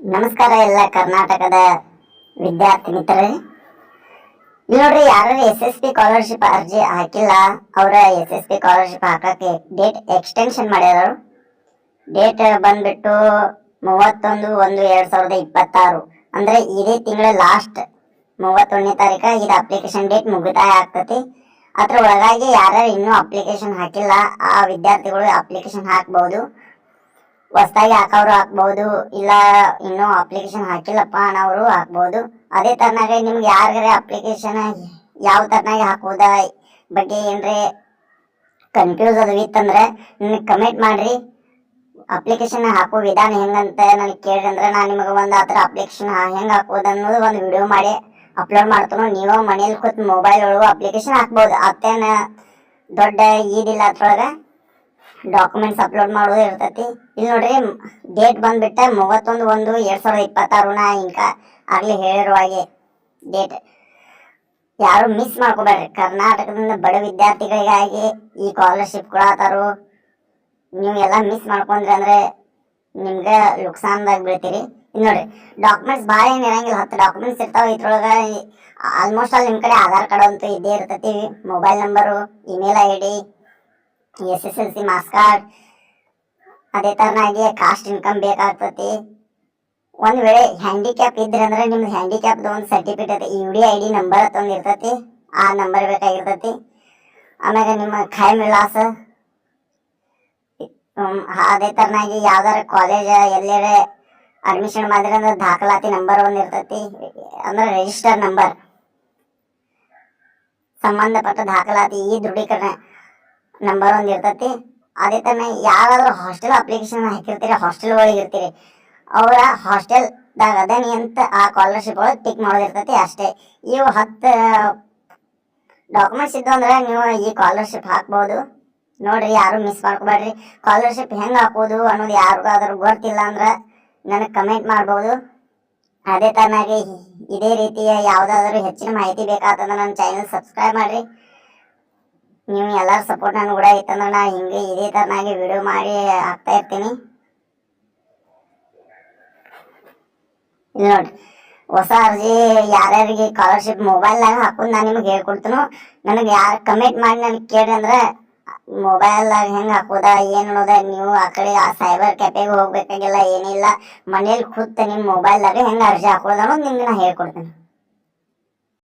ನಮಸ್ಕಾರ ಎಲ್ಲ ಕರ್ನಾಟಕದ ವಿದ್ಯಾರ್ಥಿ ಮಿತ್ರರೇ. ನೋಡ್ರಿ ಯಾರು ಎಸ್ ಎಸ್ ಪಿ ಸ್ಕಾಲರ್ಶಿಪ್ ಅರ್ಜಿ ಹಾಕಿಲ್ಲ, ಅವರ ಎಸ್ ಎಸ್ ಪಿ ಸ್ಕಾಲರ್ಶಿಪ್ ಹಾಕಕ್ಕೆ ಡೇಟ್ ಎಕ್ಸ್ಟೆನ್ಷನ್ ಮಾಡ್ಯಾರ ಡೇಟ್ ಬಂದ್ಬಿಟ್ಟು ಮೂವತ್ತೊಂದು ಒಂದು ಎರಡ್ ಸಾವಿರದ ಇಪ್ಪತ್ತಾರು. ಅಂದ್ರೆ ಇದೇ ತಿಂಗಳ ಲಾಸ್ಟ್ ಮೂವತ್ತೊಂದನೇ ತಾರೀಕು ಇದು ಅಪ್ಲಿಕೇಶನ್ ಡೇಟ್ ಮುಗಿತಾಯ ಆಗ್ತತಿ. ಅದ್ರ ಒಳಗಾಗಿ ಯಾರ್ಯಾರು ಇನ್ನೂ ಅಪ್ಲಿಕೇಶನ್ ಹಾಕಿಲ್ಲ, ಆ ವಿದ್ಯಾರ್ಥಿಗಳು ಅಪ್ಲಿಕೇಶನ್ ಹಾಕ್ಬಹುದು ಹೊಸದಾಗಿ ಹಾಕೋರು ಹಾಕ್ಬಹುದು ಇಲ್ಲ ಇನ್ನೂ ಅಪ್ಲಿಕೇಶನ್ ಹಾಕಿಲ್ಲಪ್ಪ ಅನ್ನೋರು ಹಾಕ್ಬಹುದು ಅದೇ ತರನಾಗೆ ನಿಮ್ಗೆ ಯಾರಿಗಾರೆ ಅಪ್ಲಿಕೇಶನ್ ಯಾವ ತರನಾಗಿ ಹಾಕೋದ ಬಗ್ಗೆ ಏನ್ರಿ ಕನ್ಫ್ಯೂಸ್ ಅದು ಇತ್ತಂದ್ರೆ ನನಗೆ ಕಮೆಂಟ್ ಮಾಡ್ರಿ. ಅಪ್ಲಿಕೇಶನ್ ಹಾಕೋ ವಿಧಾನ ಹೆಂಗಂತ ನನಗೆ ಕೇಳಿ ಅಂದ್ರೆ ನಾನು ನಿಮಗೆ ಒಂದು ಆ ಥರ ಅಪ್ಲಿಕೇಶನ್ ಹೆಂಗೆ ಹಾಕೋದು ಅನ್ನೋದು ಒಂದು ವಿಡಿಯೋ ಮಾಡಿ ಅಪ್ಲೋಡ್ ಮಾಡ್ತಾನೋ. ನೀವು ಮನೇಲಿ ಕೂತ್ ಮೊಬೈಲ್ ಒಳಗೂ ಅಪ್ಲಿಕೇಶನ್ ಹಾಕ್ಬೋದು. ಅತ್ತೇನ ದೊಡ್ಡ ಈದಿಲ್ಲ ಅದ್ರೊಳಗೆ ಡಾಕ್ಯುಮೆಂಟ್ಸ್ ಅಪ್ಲೋಡ್ ಮಾಡೋದು ಇರ್ತೈತಿ. ಇಲ್ಲಿ ನೋಡ್ರಿ ಡೇಟ್ ಬಂದ್ಬಿಟ್ಟ ಮೂವತ್ತೊಂದು ಒಂದು ಎರಡು ಸಾವಿರದ ಇಪ್ಪತ್ತಾರು ನಾ ಇಂಕ ಆಗ್ಲಿ ಹೇಳಿರುವ ಹಾಗೆ ಡೇಟ್ ಯಾರು ಮಿಸ್ ಮಾಡ್ಕೋಬೇಡ್ರಿ. ಕರ್ನಾಟಕದಿಂದ ಬಡ ವಿದ್ಯಾರ್ಥಿಗಳಿಗಾಗಿ ಈ ಸ್ಕಾಲರ್ಶಿಪ್ ಕೊಡತಾರು. ನೀವು ಎಲ್ಲ ಮಿಸ್ ಮಾಡ್ಕೊಂಡ್ರಿ ಅಂದ್ರೆ ನಿಮ್ಗೆ ನುಕ್ಸಾನ್ದಾಗ ಬೀಳ್ತೀರಿ. ಇಲ್ಲಿ ನೋಡ್ರಿ ಡಾಕ್ಯುಮೆಂಟ್ಸ್ ಭಾಳ ಏನು ಇರಂಗಿಲ್ಲ. ಹತ್ತು ಡಾಕ್ಯುಮೆಂಟ್ಸ್ ಇರ್ತಾವ ಇದ್ರೊಳಗೆ. ಆಲ್ಮೋಸ್ಟ್ ಆಲ್ ನಿಮ್ಮ ಕಡೆ ಆಧಾರ್ ಕಾರ್ಡ್ ಅಂತೂ ಇದ್ದೇ ಇರ್ತೈತಿ. Mobile number email I D S S L C marks card ಅದೇ ತರನಾಗಿ ಕಾಸ್ಟ್ ಇನ್ಕಮ್ ಬೇಕಾಗ್ತತಿ. ಒಂದು ವೇಳೆ ಹ್ಯಾಂಡಿಕ್ಯಾಪ್ ಇದ್ರೆ ಅಂದ್ರೆ ನಿಮ್ದು ಹ್ಯಾಂಡಿಕ್ಯಾಪ್ದು ಒಂದು certificate U D I D number ಅಂತ ಇರ್ತೈತಿ. ಆ ನಂಬರ್ ಬೇಕಾಗಿರ್ತೈತಿ. ಆಮ್ಯಾಗ ನಿಮ್ಮ ಖಾಯಂ ವಿಳಾಸ. ಅದೇ ತರನಾಗಿ ಯಾವ್ದಾರ ಕಾಲೇಜ್ ಎಲ್ಲೆಡೆ ಅಡ್ಮಿಷನ್ ಮಾಡಿದ್ರೆ ಅಂದ್ರೆ ದಾಖಲಾತಿ ನಂಬರ್ ಒಂದು ಇರ್ತೈತಿ. ಅಂದ್ರೆ ರಿಜಿಸ್ಟರ್ ನಂಬರ್. ಸಂಬಂಧಪಟ್ಟ ದಾಖಲಾತಿ ಈ ದೃಢೀಕರಣ. ನಂಬರ್ ಒಂದು ಇರ್ತತಿ. ಅದೇ ತರ ಯಾರಾದ್ರೂ ಹಾಸ್ಟೆಲ್ ಅಪ್ಲಿಕೇಶನ್ ಹಾಕಿರ್ತೀರಿ ಹಾಸ್ಟೆಲ್ ಒಳಗೆ ಇರ್ತೀರಿ. ಅವರ ಹಾಸ್ಟೆಲ್ದಾಗ ಅದೇನಿ ಅಂತ ಆ ಸ್ಕಾಲರ್ಶಿಪ್ ಒಳಗೆ ಟಿಕ್ ಮಾಡೋದಿರ್ತೈತಿ ಅಷ್ಟೇ. ಇವು ಹತ್ತು ಡಾಕ್ಯುಮೆಂಟ್ಸ್ ಇದ್ದು ಅಂದ್ರೆ ನೀವು ಈ ಸ್ಕಾಲರ್ಶಿಪ್ ಹಾಕ್ಬೋದು. ನೋಡ್ರಿ, ಯಾರು ಮಿಸ್ ಮಾಡ್ಕೋಬೇಡ್ರಿ. ಸ್ಕಾಲರ್ಶಿಪ್ ಹೆಂಗೆ ಹಾಕೋದು ಅನ್ನೋದು ಯಾರಿಗಾದ್ರೂ ಗೊತ್ತಿಲ್ಲ ಅಂದ್ರೆ ನನಗೆ ಕಮೆಂಟ್ ಮಾಡ್ಬೋದು. ಅದೇ ತರನಾಗಿ ಇದೇ ರೀತಿಯ ಯಾವುದಾದ್ರೂ ಹೆಚ್ಚಿನ ಮಾಹಿತಿ ಬೇಕಾತಂದ್ರೆ ನನ್ನ ಚಾನಲ್ ಸಬ್ಸ್ಕ್ರೈಬ್ ಮಾಡ್ರಿ. ನೀವು ಎಲ್ಲರ ಸಪೋರ್ಟ್ ನನ್ಗೆ ಕೂಡ ಇತ್ತಂದ್ರೆ ನಾ ಹಿಂಗೆ ಇದೇ ಥರನಾಗಿ ವಿಡಿಯೋ ಮಾಡಿ ಹಾಕ್ತಾ ಇರ್ತೀನಿ. ನೋಡಿ ಹೊಸ ಅರ್ಜಿ ಯಾರ್ಯಾರಿಗೆ ಸ್ಕಾಲರ್ಶಿಪ್ ಮೊಬೈಲ್ನಾಗ ಹಾಕೊಂಡು ನಾನು ನಿಮ್ಗೆ ಹೇಳ್ಕೊಡ್ತೀನೋ. ನನಗೆ ಯಾರು ಕಮೆಂಟ್ ಮಾಡಿ ನನಗೆ ಕೇಳಿ ಅಂದ್ರೆ ಮೊಬೈಲ್ನಾಗ ಹೆಂಗೆ ಹಾಕೋದ, ಏನು ಅನ್ನೋದ ನೀವು ಆ ಕಡೆ ಆ ಸೈಬರ್ ಕ್ಯಾಫೆಗೆ ಹೋಗ್ಬೇಕಾಗಿಲ್ಲ, ಏನಿಲ್ಲ. ಮನೇಲಿ ಕೂತ ನಿಮ್ಮ ಮೊಬೈಲ್ದಾಗ ಹೆಂಗೆ ಅರ್ಜಿ ಹಾಕೋದು ಅನ್ನೋದು ನಿಮ್ಗೆ ನಾನು ಹೇಳ್ಕೊಡ್ತೀನಿ.